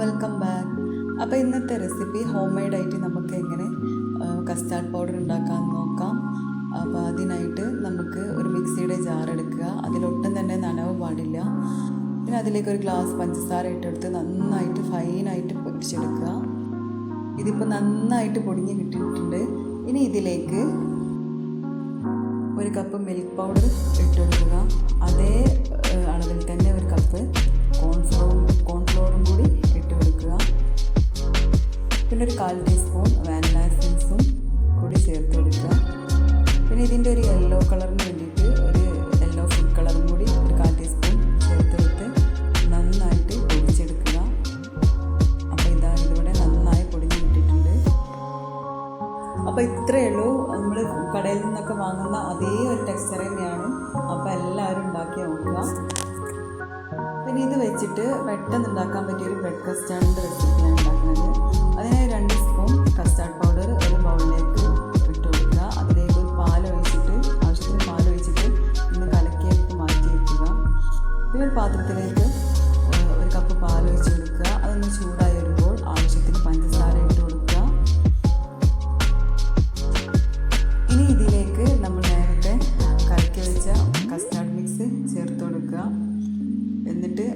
Welcome back അപ്പോൾ ഇന്നത്തെ recipe home made ആയിട്ട് നമുക്ക് എങ്ങനെ കസ്റ്റാർഡ് പൗഡർ ഉണ്ടാക്കാൻ നോക്കാം. അപ്പോൾ അതിനായിട്ട് നമുക്ക് ഒരു മിക്സിയുടെ ജാർ എടുക്കുക. അതിലൊട്ടും തന്നെ നനവ് പാടില്ല. പിന്നെ അതിലേക്ക് ഒരു ഗ്ലാസ് പഞ്ചസാര ഇട്ടെടുത്ത് നന്നായിട്ട് ഫൈനായിട്ട് പൊടിച്ചെടുക്കുക. ഇതിപ്പോൾ നന്നായിട്ട് പൊടിഞ്ഞ് കിട്ടിയിട്ടുണ്ട്. ഇനി ഇതിലേക്ക് ഒരു കപ്പ് മിൽക്ക് പൗഡർ ഇട്ടെടുക്കുക പിന്നെ ഒരു കാൽ ടീസ്പൂൺ വാനില എസൻസും കൂടി ചേർത്ത് കൊടുക്കുക. പിന്നെ ഇതിന്റെ ഒരു യെല്ലോ കളറിന് വേണ്ടിയിട്ട് ഒരു യെല്ലോ ഫുഡ് കളറും കൂടി ഒരു കാൽ ടീസ്പൂൺ ചേർത്ത് കൊടുത്ത് നന്നായിട്ട് പൊടിച്ചെടുക്കുക. അപ്പോൾ ഇതാ ഇതിവിടെ നന്നായി പൊടിഞ്ഞ് കിട്ടിയിട്ടുണ്ട്. അപ്പോൾ ഇത്രയേ ഉള്ളൂ. നമ്മൾ കടയിൽ നിന്നൊക്കെ വാങ്ങുന്ന അതേ ഒരു ടെക്സ്ചർ തന്നെയാണ്. അപ്പോൾ എല്ലാവരും ഉണ്ടാക്കി നോക്കുക. പിന്നെ ഇത് വെച്ചിട്ട് പെട്ടെന്ന് ഉണ്ടാക്കാൻ പറ്റിയൊരു ബ്രെഡ് കസ്റ്റാർഡിന്റെ പിന്നെ ഒരു പാത്രത്തിലേക്ക് ഒരു കപ്പ് പാൽ ഒഴിച്ച് കൊടുക്കുക. അതൊന്ന് ചൂടായി വരുമ്പോൾ ആവശ്യത്തിന് പഞ്ചസാര ഇട്ട് കൊടുക്കുക. ഇനി ഇതിലേക്ക് നമ്മൾ നേരത്തെ കലക്കി വെച്ച കസ്റ്റാർഡ് മിക്സ് ചേർത്ത് കൊടുക്കുക. എന്നിട്ട്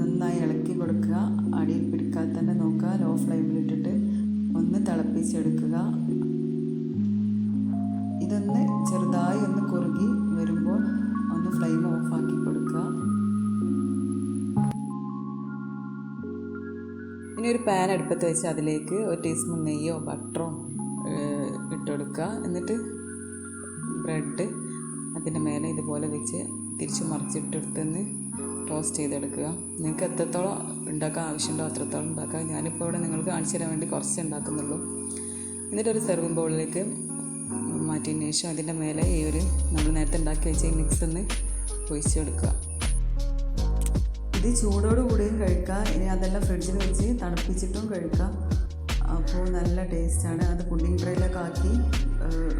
നന്നായി ഇളക്കി കൊടുക്കുക. അടിയിൽ പിടിക്കാതെ തന്നെ നോക്കുക. ലോ ഫ്ലെയിമിലിട്ടിട്ട് ഒന്ന് തിളപ്പിച്ചെടുക്കുക. ഇതൊന്ന് ചെറുതായി ഒന്ന് കുറുകി വരുമ്പോൾ ഒന്ന് ഫ്ലെയിം ഓഫാക്കി കൊടുക്കുക. ഇനി ഒരു പാൻ അടുപ്പത്ത് വെച്ച് അതിലേക്ക് ഒരു ടീസ്പൂൺ നെയ്യോ ബട്ടറോ ഇട്ട് കൊടുക്കുക എന്നിട്ട് ബ്രെഡ് അതിന്റെ മേലെ ഇതുപോലെ വെച്ച് തിരിച്ച് മറിച്ചിട്ടെടുത്തുനിന്ന് ടോസ്റ്റ് ചെയ്തെടുക്കുക. നിങ്ങൾക്ക് എത്രത്തോളം ഉണ്ടാക്കാൻ ആവശ്യമുണ്ടോ അത്രത്തോളം ഉണ്ടാക്കുക. ഞാനിപ്പോൾ ഇവിടെ നിങ്ങൾക്ക് കാണിച്ചു തരാൻ വേണ്ടി കുറച്ച് ഉണ്ടാക്കുന്നുള്ളൂ. എന്നിട്ട് ഒരു സെർവിങ് ബൗളിലേക്ക് മാറ്റിയതിന് ശേഷം അതിന്റെ മേലെ ഈ ഒരു നമ്മൾ നേരത്തെ ഉണ്ടാക്കി വെച്ച ഈ മിക്സ് ഒന്ന് ഒഴിച്ചെടുക്കുക. ഇത് ചൂടോട് കൂടിയും കഴിക്കാം. ഇനി അതെല്ലാം ഫ്രിഡ്ജിൽ വെച്ച് തണുപ്പിച്ചിട്ടും കഴിക്കാം. അപ്പോൾ നല്ല ടേസ്റ്റാണ്. അത് പുഡിംഗ് ട്രേയിലൊക്കെ ആക്കി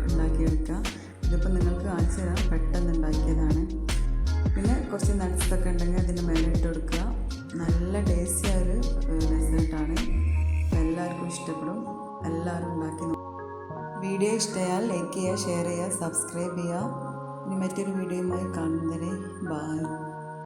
ഉണ്ടാക്കി വെക്കുക ഇതിപ്പോൾ നിങ്ങൾക്ക് കാണിച്ചു തരാം. പെട്ടെന്ന് ഉണ്ടാക്കിയതാണ്. പിന്നെ കുറച്ച് നട്ട്സൊക്കെ ഉണ്ടെങ്കിൽ അതിന്റെ മേലെ ഇട്ട് കൊടുക്കുക. നല്ല ടേസ്റ്റിയ ഒരു ഡെസേർട്ടാണ് എല്ലാവർക്കും ഇഷ്ടപ്പെടും. എല്ലാവരും ഉണ്ടാക്കി വീഡിയോ ഇഷ്ടമായാൽ ലൈക്ക് ചെയ്യുക ഷെയർ ചെയ്യുക സബ്സ്ക്രൈബ് ചെയ്യുക. ഇനി മറ്റൊരു വീഡിയോയുമായി കാണുന്നതിനെ ബൈ